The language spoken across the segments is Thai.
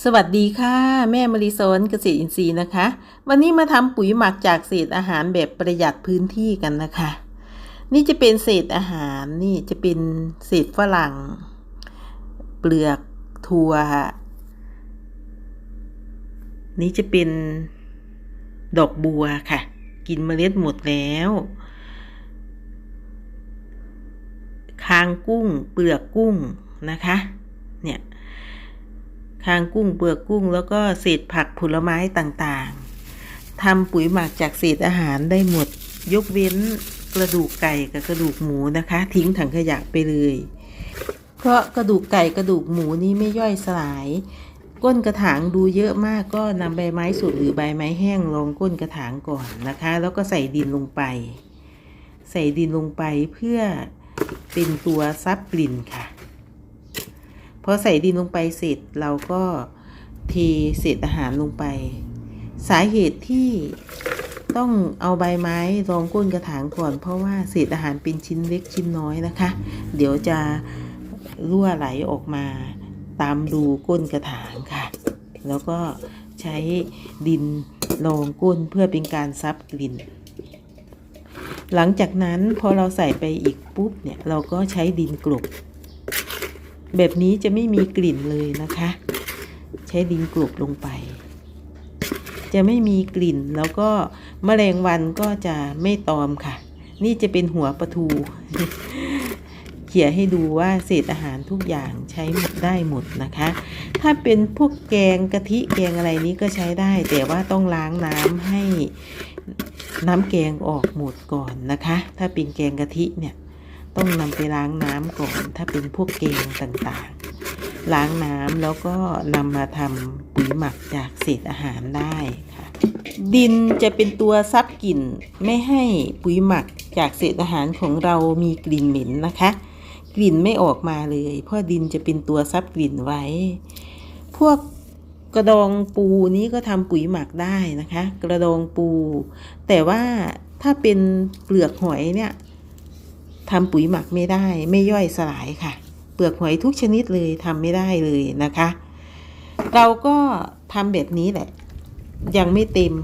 สวัสดีค่ะ แม่มริโซนเกษตรอินทรีย์นะคะ วันนี้มาทำปุ๋ยหมักจากเศษอาหารแบบประหยัดพื้นที่กันนะคะ นี่จะเป็นเศษอาหารนี่จะเป็นเศษฝรั่ง เปลือกถั่วนี่จะเป็นดอกบัวค่ะ กินเมล็ดหมดแล้วคางกุ้ง เปลือกกุ้งนะคะ คางกุ้งเปลือกกุ้ง แล้วก็เศษผักผลไม้ต่างๆทำปุ๋ยหมักจากเศษอาหารได้หมด ยกเว้นกระดูกไก่กับกระดูกหมูนะคะ ทิ้งถังขยะไปเลย เพราะกระดูกไก่กระดูกหมูนี่ไม่ย่อยสลาย ก้นกระถางดูเยอะมากก็นำใบไม้สดหรือใบไม้แห้งรองก้นกระถางก่อนนะคะ แล้วก็ใส่ดินลงไป ใส่ดินลงไปเพื่อเป็นตัวซับกลิ่นค่ะ พอใส่ดินลงไปเสร็จเราก็เทเศษอาหารลงไป สาเหตุที่ต้องเอาใบไม้รองก้นกระถางก่อน เพราะว่าเศษอาหารเป็นชิ้นเล็กชิ้นน้อยนะคะ เดี๋ยวจะรั่วไหลออกมาตามดูก้นกระถางค่ะ แล้วก็ใช้ดินรองก้นเพื่อเป็นการซับกลิ่น หลังจากนั้นพอเราใส่ไปอีกปุ๊บเนี่ยเราก็ใช้ดินกลบ แบบนี้จะไม่มีกลิ่นเลยนะคะ ใช้ดินกลบลงไป จะไม่มีกลิ่นแล้วก็มแมลงวันก็จะไม่ตอมค่ะ นี่จะเป็นหัวปลาทูเขี่ยให้ดูว่าเศษอาหารทุกอย่างใช้หมดได้หมดนะคะ ถ้าเป็นพวกแกงกะทิแกงอะไรนี้ก็ใช้ได้ แต่ว่าต้องล้างน้ำให้น้ำแกงออกหมดก่อนนะคะ ถ้าเป็นแกงกะทิเนี่ย ต้องนำไปล้างน้ำก่อน ถ้าเป็นพวกเกงต่างๆ ล้างน้ำแล้วก็นำมาทำปุ๋ยหมักจากเศษอาหารได้ค่ะ ดินจะเป็นตัวซับกลิ่นไม่ให้ปุ๋ยหมักจากเศษอาหารของเรามีกลิ่นเหม็นนะคะ กลิ่นไม่ออกมาเลย เพราะดินจะเป็นตัวซับกลิ่นไว้ พวกกระดองปูนี้ก็ทำปุ๋ยหมักได้นะคะ กระดองปู แต่ว่าถ้าเป็นเปลือกหอยเนี่ย ทำปุ๋ยหมักไม่ได้ไม่ย่อยสลายค่ะ เปลือกหอยทุกชนิดเลยทำไม่ได้เลยนะคะ เราก็ทำแบบนี้แหละ ยังไม่เต็ม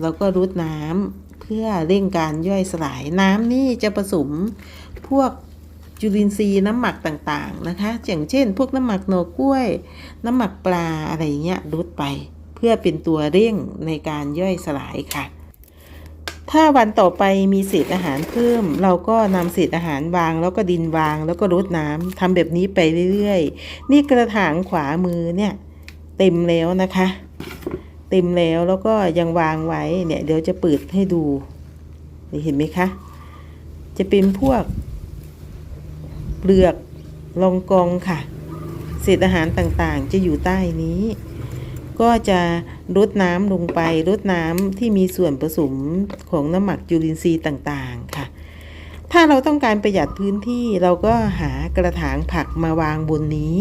เราก็รุดน้ำเพื่อเร่งการย่อยสลายน้ำนี่จะผสมพวกจุลินทรีย์น้ำหมักต่างๆนะคะอย่างเช่น พวกน้ำหมักหน่อกล้วย น้ำหมักปลาอะไรเงี้ยรุดไป เพื่อเป็นตัวเร่งในการย่อยสลายค่ะ ถ้าวันต่อไปมีเศษอาหารเพิ่ม เราก็นำเศษอาหารวาง แล้วก็ดินวาง แล้วก็รดน้ำทำแบบนี้ไปเรื่อยๆ นี่กระถางขวามือเนี่ย เต็มแล้วนะคะ เต็มแล้วแล้วก็ยังวางไว้เนี่ย เดี๋ยวจะเปิดให้ดูเห็นไหมคะ จะเป็นพวก เปลือกรองกองค่ะเศษอาหารต่างๆ จะอยู่ใต้นี้ ก็จะรดน้ำลงไปรดน้ำที่มีส่วนผสมของน้ำหมักจุลินทรีย์ต่างๆค่ะ ถ้าเราต้องการประหยัดพื้นที่เราก็หากระถางผักมาวางบนนี้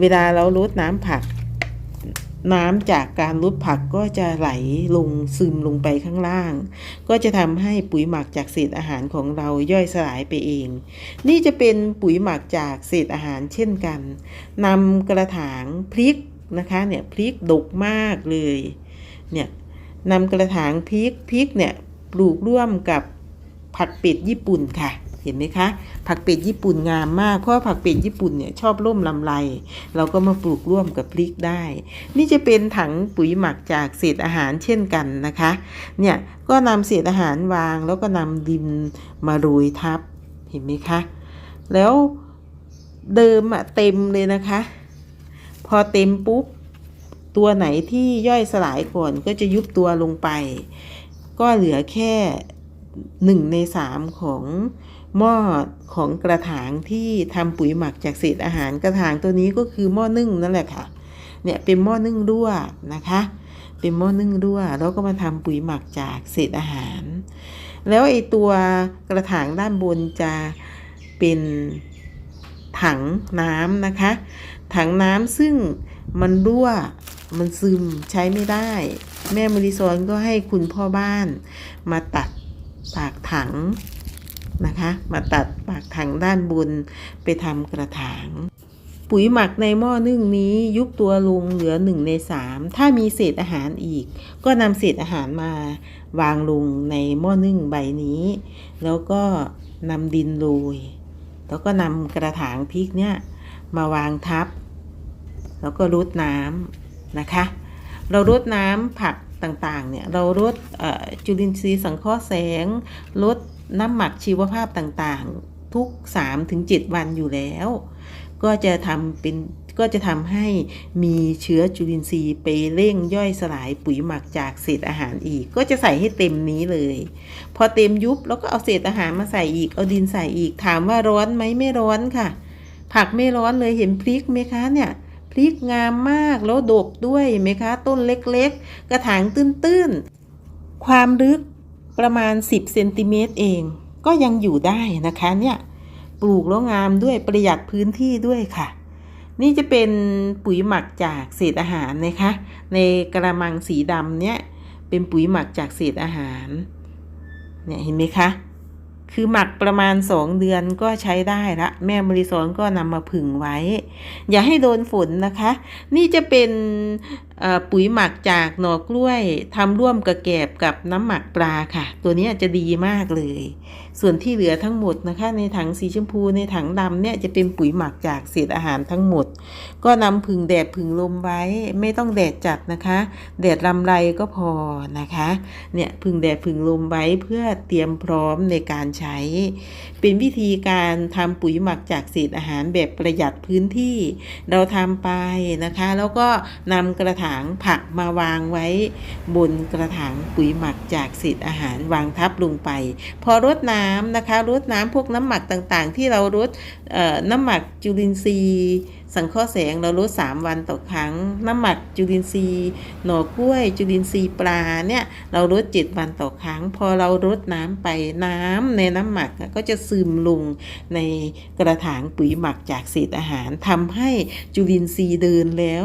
เวลาเรารดน้ำผัก น้ำจากการรดผักก็จะไหลลงซึมลงไปข้างล่าง ก็จะทำให้ปุ๋ยหมักจากเศษอาหารของเราย่อยสลายไปเอง นี่จะเป็นปุ๋ยหมักจากเศษอาหารเช่นกันนำกระถางพริก นะคะเนี่ยพริกดกมากเลยเนี่ยนำกระถางพริกพริกเนี่ยปลูกร่วมกับผักเป็ดญี่ปุ่นค่ะ เห็นไหมคะ ผักเป็ดญี่ปุ่นงามมาก เพราะผักเป็ดญี่ปุ่นเนี่ยชอบร่มลำไร เราก็มาปลูกร่วมกับพริกได้ นี่จะเป็นถังปุ๋ยหมักจากเศษอาหารเช่นกันนะคะ เนี่ยก็นำเศษอาหารวางแล้วก็นำดินมาโรยทับ เห็นไหมคะ แล้วเดิมอะเต็มเลยนะคะ พอเต็มปุ๊บ ตัวไหนที่ย่อยสลายก่อนก็จะยุบตัวลงไป ก็เหลือแค่หนึ่งในสามของหม้อของกระถางที่ทำปุ๋ยหมักจากเศษอาหารกระถางตัวนี้ก็คือหม้อนึ่งนั่นแหละค่ะ เนี่ยเป็นหม้อนึ่งรั่วนะคะ เป็นหม้อนึ่งรั่วแล้วก็มาทำปุ๋ยหมักจากเศษอาหาร แล้วไอตัวกระถางด้านบนจะเป็นถังน้ำนะคะ ถังน้ำซึ่งมันรั่วมันซึมใช้ไม่ได้ แม่มริซอนก็ให้คุณพ่อบ้านมาตัดปากถังนะคะ มาตัดปากถังด้านบนไปทำกระถาง ปุ๋ยหมักในหม้อนึ่งนี้ยุบตัวลงเหลือหนึ่งในสามถ้ามีเศษอาหารอีก ก็นำเศษอาหารมาวางลงในหม้อนึ่งใบนี้ แล้วก็นำดินโรยแล้วก็นำกระถางพริกเนี่ย มาวางทับ แล้วก็รดน้ำนะคะ เรารดน้ำผักต่างๆเนี่ยเรารดจุลินทรีย์สังเคราะห์แสงลดน้ำหมักชีวภาพต่างๆ ทุก 3-7 วันอยู่แล้ว ก็จะทำเป็นก็จะทำให้มีเชื้อจุลินทรีย์ไปเร่งย่อยสลายปุ๋ยหมักจากเศษอาหารอีก ก็จะใส่ให้เต็มนี้เลย พอเต็มยุบแล้วก็เอาเศษอาหารมาใส่อีกเอาดินใส่อีกถามว่าร้อนไหมไม่ร้อนค่ะ ผักไม่ร้อนเลยเห็นพริกไหมคะเนี่ยพริกงามมากแล้วดกด้วยเห็นไหมคะ ต้นเล็กๆ กระถางตื้นๆ ความลึกประมาณ 10เซนติเมตรเอง ก็ยังอยู่ได้นะคะเนี่ยปลูกแล้วงามด้วยประหยัดพื้นที่ด้วยค่ะ นี่จะเป็นปุ๋ยหมักจากเศษอาหารนะคะ ในกระมังสีดำเนี่ยเป็นปุ๋ยหมักจากเศษอาหารเนี่ยเห็นไหมคะ คือหมักประมาณ 2 เดือนก็ใช้ได้ละแม่บริสอนก็นำมาผึ่งไว้ อย่าให้โดนฝนนะคะ นี่จะเป็น ปุ๋ยหมักจากหน่อกล้วยทำร่วมกับแกบกับน้ำหมักปลาค่ะ ตัวนี้จะดีมากเลย ส่วนที่เหลือทั้งหมดนะคะ ในถังสีชมพูในถังดำเนี่ยจะเป็นปุ๋ยหมักจากเศษอาหารทั้งหมด ก็นำผึ่งแดดผึ่งลมไว้ ไม่ต้องแดดจัดนะคะ แดดลำไรก็พอนะคะเนี่ยผึ่งแดดผึ่งลมไว้เพื่อเตรียมพร้อมในการใช้ เป็นวิธีการทำปุ๋ยหมักจากเศษอาหารแบบประหยัดพื้นที่ เราทำไปนะคะ แล้วก็นำกระถางผักมาวางไว้ บนกระถางปุ๋ยหมักจากเศษอาหารวางทับลงไป พอรดน้ำนะคะรดน้ำพวกน้ำหมักต่างๆ ที่เรารดน้ำหมักจุลินทรีย์สังเคราะห์แสงเราลด3วันต่อครั้ง น้ำหมักจุลินทรีย์หน่อกล้วย จุลินทรีย์ปลาเนี่ยเราลด7วันต่อครั้ง พอเรารดน้ำไปน้ำในน้ำหมักก็จะซึมลงในกระถางปุ๋ยหมักจากเศษอาหารทำให้จุลินทรีย์เดินแล้ว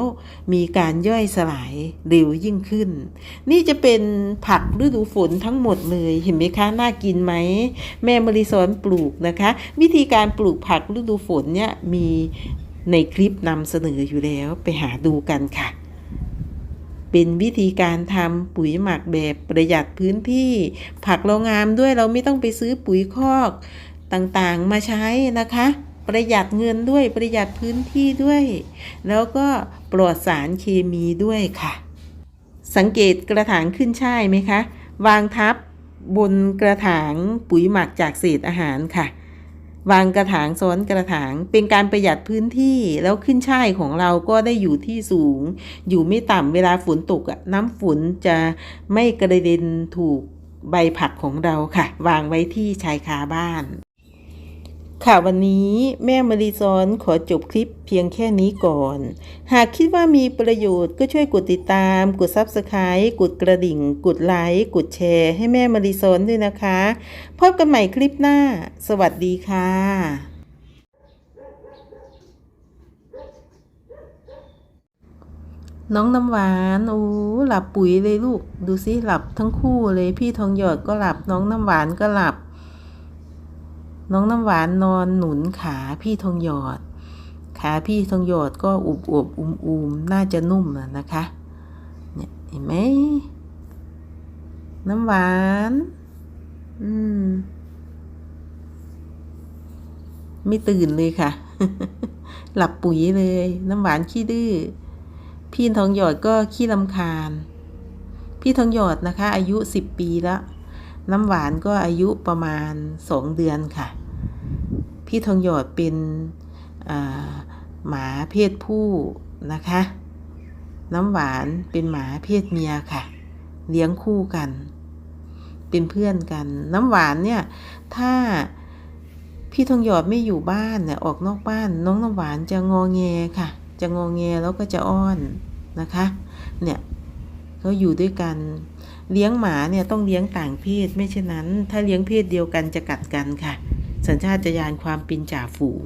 มีการย่อยสลายเร็วยิ่งขึ้น นี่จะเป็นผักฤดูฝนทั้งหมดเลยเห็นไหมคะน่ากินไหมแม่มริสอนปลูกนะคะ วิธีการปลูกผักฤดูฝนเนี่ยมี ในคลิปนำเสนออยู่แล้วไปหาดูกันค่ะ เป็นวิธีการทำปุ๋ยหมักแบบประหยัดพื้นที่ ผักเรางามด้วยเราไม่ต้องไปซื้อปุ๋ยคอกต่างๆมาใช้นะคะ ประหยัดเงินด้วยประหยัดพื้นที่ด้วย แล้วก็ปลอดสารเคมีด้วยค่ะ สังเกตกระถางขึ้นช่ายไหมคะ วางทับบนกระถางปุ๋ยหมักจากเศษอาหารค่ะ วางกระถางซ้อนกระถาง เป็นการประหยัดพื้นที่แล้วขึ้นช่ายของเราก็ได้อยู่ที่สูง อยู่ไม่ต่ำเวลาฝนตกอะน้ำฝนจะไม่กระเด็นถูกใบผักของเราค่ะ วางไว้ที่ชายคาบ้าน ค่ะวันนี้แม่มารีซอนขอจบคลิปเพียงแค่นี้ก่อน หากคิดว่ามีประโยชน์ก็ช่วยกดติดตาม กด Subscribe กดกระดิ่ง กดไลค์ กดแชร์ ให้แม่มารีซอนด้วยนะคะ พบกันใหม่คลิปหน้า สวัสดีค่ะน้องน้ำหวานโอ้หลับปุ๋ยเลยลูก ดูสิหลับทั้งคู่เลยพี่ทองหยอดก็หลับ น้องน้ำหวานก็หลับ น้องน้ำหวานนอนหนุนขาพี่ทองหยอด ขาพี่ทองหยอดก็อุบอวบอุมอุมน่าจะนุ่มนะคะ เนี่ยเห็นไหมน้ำหวาน อืม ไม่ตื่นเลยค่ะ หลับปุ๋ยเลย น้ำหวานขี้ดื้อ พี่ทองหยอดก็ขี้ลำคาญ พี่ทองหยอดนะคะ อายุสิบปีแล้ว น้ำหวานก็อายุประมาณสองเดือนค่ะ พี่ทองหยอดเป็นหมาเพศผู้นะคะ น้ำหวานเป็นหมาเพศเมียค่ะ เลี้ยงคู่กัน เป็นเพื่อนกัน น้ำหวานเนี่ย ถ้าพี่ทองหยอดไม่อยู่บ้านเนี่ยออกนอกบ้าน น้องน้ำหวานจะงอแงค่ะ จะงอแงแล้วก็จะอ้อนนะคะ เนี่ยเขาอยู่ด้วยกัน เลี้ยงหมาเนี่ยต้องเลี้ยงต่างเพศไม่เช่นนั้น ถ้าเลี้ยงเพศเดียวกันจะกัดกันค่ะ สัญชาตญาณความเป็นจ่าฝูง